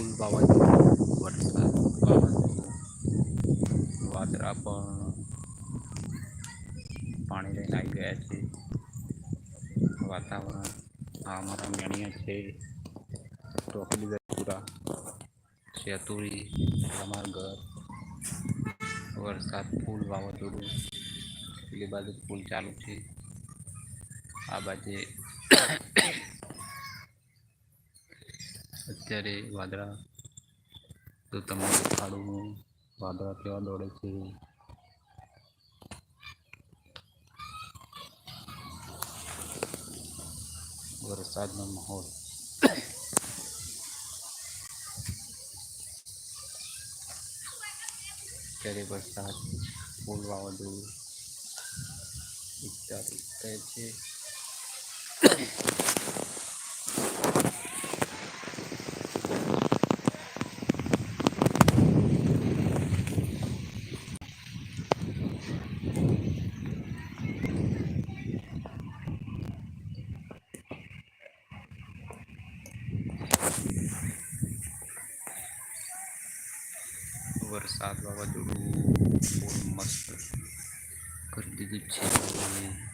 ફૂલ વાવાઝોડું વરસાદ વાવાઝોડું. વાદળા પણ પાણી લઈને આવી ગયા છે. વાતાવરણ આ અમારા મેણિયા છે. ટોકલી પૂરા. શેતુરી અમાર ઘર. વરસાદ, ફૂલ વાવાઝોડું. પેલી બાજુ ફૂલ ચાલુ છે. આ બાજુ અત્યારે વાદળા તો તમને દેખાડું વાદળા કેવા દોડે છે? વરસાદનો માહોલ. અત્યારે વરસાદ ફૂલ વાવાઝોડું વિચારી કહે છે. વરસાદ વાવાઝોડું બહુ મસ્ત કરી દીધું છે.